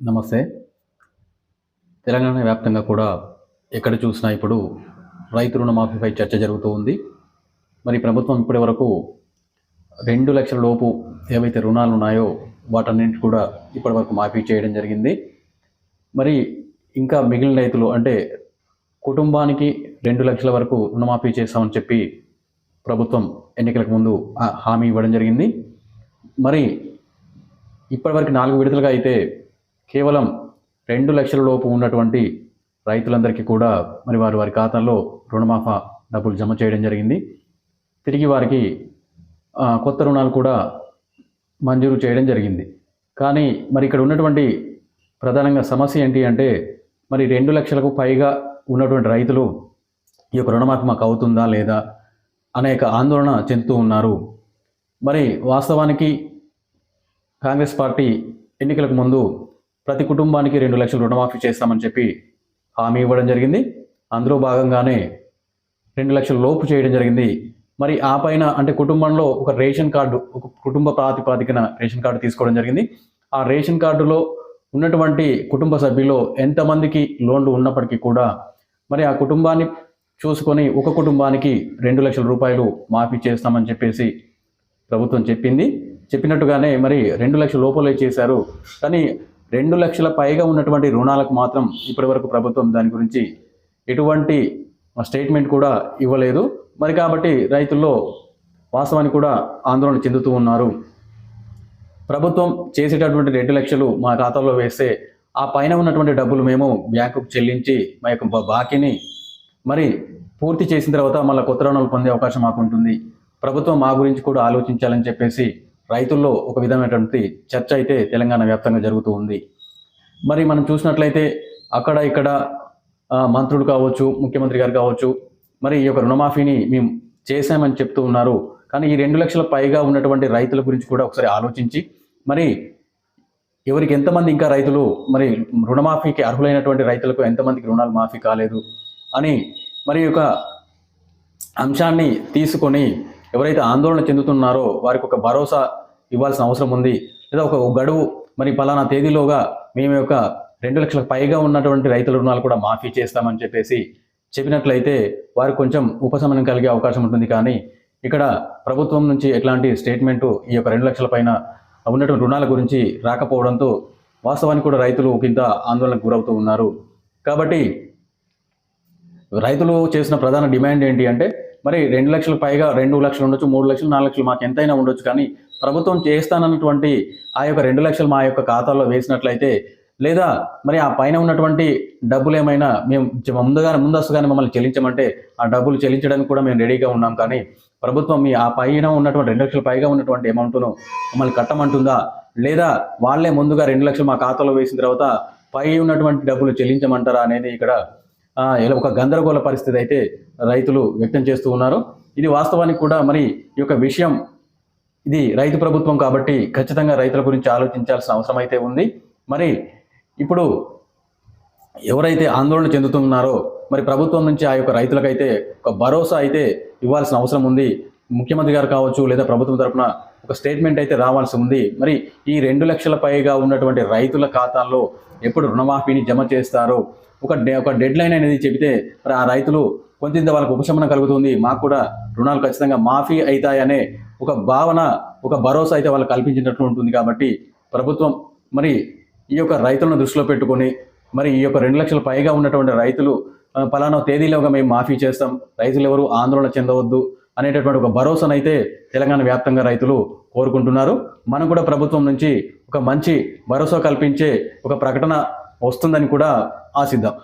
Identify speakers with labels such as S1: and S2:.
S1: నమస్తే. తెలంగాణ వ్యాప్తంగా కూడా ఎక్కడ చూసినా ఇప్పుడు రైతు రుణమాఫీపై చర్చ జరుగుతూ ఉంది. మరి ప్రభుత్వం ఇప్పటి వరకు రెండు లక్షల లోపు ఏవైతే రుణాలు ఉన్నాయో వాటన్నింటి కూడా ఇప్పటి వరకు మాఫీ చేయడం జరిగింది. మరి ఇంకా మిగిలిన రైతులు అంటే కుటుంబానికి రెండు లక్షల వరకు రుణమాఫీ చేస్తామని చెప్పి ప్రభుత్వం ఎన్నికలకు ముందు హామీ ఇవ్వడం జరిగింది. మరి ఇప్పటివరకు నాలుగు విడతలుగా అయితే కేవలం రెండు లక్షల లోపు ఉన్నటువంటి రైతులందరికీ కూడా మరి వారు వారి ఖాతాల్లో రుణమాఫా డబ్బులు జమ చేయడం జరిగింది. తిరిగి వారికి కొత్త రుణాలు కూడా మంజూరు చేయడం జరిగింది. కానీ మరి ఇక్కడ ఉన్నటువంటి ప్రధానంగా సమస్య ఏంటి అంటే మరి రెండు లక్షలకు పైగా ఉన్నటువంటి రైతులు ఈ యొక్క రుణమాఫీ మాకు అవుతుందా లేదా అనేక ఆందోళన చెందుతూ ఉన్నారు. మరి వాస్తవానికి కాంగ్రెస్ పార్టీ ఎన్నికలకు ముందు ప్రతి కుటుంబానికి రెండు లక్షలు రుణమాఫీ చేస్తామని చెప్పి హామీ ఇవ్వడం జరిగింది. అందులో భాగంగానే రెండు లక్షల లోపు చేయడం జరిగింది. మరి ఆ పైన అంటే కుటుంబంలో ఒక రేషన్ కార్డు ఒక కుటుంబ ప్రాతిపాదికన రేషన్ కార్డు తీసుకోవడం జరిగింది. ఆ రేషన్ కార్డులో ఉన్నటువంటి కుటుంబ సభ్యులు ఎంతమందికి లోన్లు ఉన్నప్పటికీ కూడా మరి ఆ కుటుంబాన్ని చూసుకొని ఒక కుటుంబానికి రెండు లక్షల రూపాయలు మాఫీ చేస్తామని చెప్పేసి ప్రభుత్వం చెప్పింది. చెప్పినట్టుగానే మరి రెండు లక్షల లోపలే చేశారు. కానీ రెండు లక్షల పైగా ఉన్నటువంటి రుణాలకు మాత్రం ఇప్పటివరకు ప్రభుత్వం దాని గురించి ఎటువంటి స్టేట్మెంట్ కూడా ఇవ్వలేదు. మరి కాబట్టి రైతుల్లో వాస్తవానికి కూడా ఆందోళన చెందుతూ ఉన్నారు. ప్రభుత్వం చేసేటటువంటి రెండు లక్షలు మా ఖాతాలో వేస్తే ఆ పైన ఉన్నటువంటి డబ్బులు మేము బ్యాంకుకు చెల్లించి మా యొక్క బాకీని మరి పూర్తి చేసిన తర్వాత మళ్ళీ కొత్త రుణాలు పొందే అవకాశం మాకు ఉంటుంది ప్రభుత్వం మా గురించి కూడా ఆలోచించాలని చెప్పేసి రైతుల్లో ఒక విధమైనటువంటి చర్చ అయితే తెలంగాణ వ్యాప్తంగా జరుగుతూ ఉంది. మరి మనం చూసినట్లయితే అక్కడ ఇక్కడ మంత్రులు కావచ్చు ముఖ్యమంత్రి గారు కావచ్చు మరి ఈ యొక్క రుణమాఫీని మేము చేశామని చెప్తూ ఉన్నారు. కానీ ఈ రెండు లక్షల పైగా ఉన్నటువంటి రైతుల గురించి కూడా ఒకసారి ఆలోచించి మరి ఎవరికి ఎంతమంది ఇంకా రైతులు మరి రుణమాఫీకి అర్హులైనటువంటి రైతులకు ఎంతమందికి రుణాలు మాఫీ కాలేదు అని మరి యొక్క అంశాన్ని తీసుకొని ఎవరైతే ఆందోళన చెందుతున్నారో వారికి ఒక భరోసా ఇవ్వాల్సిన అవసరం ఉంది. లేదా ఒక గడువు మరి పలానా తేదీలోగా మేము యొక్క రెండు లక్షలకు పైగా ఉన్నటువంటి రైతుల రుణాలు కూడా మాఫీ చేస్తామని చెప్పేసి చెప్పినట్లయితే వారికి కొంచెం ఉపశమనం కలిగే అవకాశం ఉంటుంది. కానీ ఇక్కడ ప్రభుత్వం నుంచి ఎట్లాంటి స్టేట్మెంటు ఈ యొక్క రెండు లక్షల పైన ఉన్నటువంటి రుణాల గురించి రాకపోవడంతో వాస్తవానికి కూడా రైతులు కింద ఆందోళనకు గురవుతూ ఉన్నారు. కాబట్టి రైతులు చేసిన ప్రధాన డిమాండ్ ఏంటి అంటే మరి రెండు లక్షల పైగా రెండు లక్షలు ఉండొచ్చు మూడు లక్షలు నాలుగు లక్షలు మాకు ఎంతైనా ఉండొచ్చు. కానీ ప్రభుత్వం చేస్తానన్నటువంటి ఆ యొక్క రెండు లక్షలు మా యొక్క ఖాతాలో వేసినట్లయితే లేదా మరి ఆ పైన ఉన్నటువంటి డబ్బులు ఏమైనా మేము ముందుగా ముందస్తుగానే మమ్మల్ని చెల్లించమంటే ఆ డబ్బులు చెల్లించడానికి కూడా మేము రెడీగా ఉన్నాం. కానీ ప్రభుత్వం మీ ఆ పైన ఉన్నటువంటి రెండు లక్షల పైగా ఉన్నటువంటి అమౌంట్ను మమ్మల్ని కట్టమంటుందా? లేదా వాళ్ళే ముందుగా రెండు లక్షలు మా ఖాతాలో వేసిన తర్వాత పై ఉన్నటువంటి డబ్బులు చెల్లించమంటారా అనేది ఇక్కడ ఇలా ఒక గందరగోళ పరిస్థితి అయితే రైతులు వ్యక్తం చేస్తూ ఉన్నారు. ఇది వాస్తవానికి కూడా మరి ఈ యొక్క విషయం ఇది రైతు ప్రభుత్వం కాబట్టి ఖచ్చితంగా రైతుల గురించి ఆలోచించాల్సిన అవసరం అయితే ఉంది. మరి ఇప్పుడు ఎవరైతే ఆందోళన చెందుతున్నారో మరి ప్రభుత్వం నుంచి ఆ యొక్క రైతులకైతే ఒక భరోసా అయితే ఇవ్వాల్సిన అవసరం ఉంది. ముఖ్యమంత్రి గారు కావచ్చు లేదా ప్రభుత్వం తరపున ఒక స్టేట్మెంట్ అయితే రావాల్సి ఉంది. మరి ఈ రెండు లక్షల పైగా ఉన్నటువంటి రైతుల ఖాతాల్లో ఎప్పుడు రుణమాఫీని జమ చేస్తారో ఒక డే ఒక డెడ్ లైన్ అనేది చెబితే మరి ఆ రైతులు కొంత వాళ్ళకు ఉపశమనం కలుగుతుంది. మాకు కూడా రుణాలు ఖచ్చితంగా మాఫీ అవుతాయనే ఒక భావన ఒక భరోసా అయితే వాళ్ళకి కల్పించినట్లు ఉంటుంది కాబట్టి ప్రభుత్వం మరి ఈ యొక్క రైతులను దృష్టిలో పెట్టుకొని మరి ఈ యొక్క రెండు లక్షల పైగా ఉన్నటువంటి రైతులు పలానా తేదీలోగా మేము మాఫీ చేస్తాం. రైతులు ఎవరు ఆందోళన చెందవద్దు అనేటటువంటి ఒక భరోసానైతే తెలంగాణ వ్యాప్తంగా రైతులు కోరుకుంటున్నారు. మనం కూడా ప్రభుత్వం నుంచి ఒక మంచి భరోసా కల్పించే ఒక ప్రకటన వస్తుందని కూడా ఆశిద్దాం.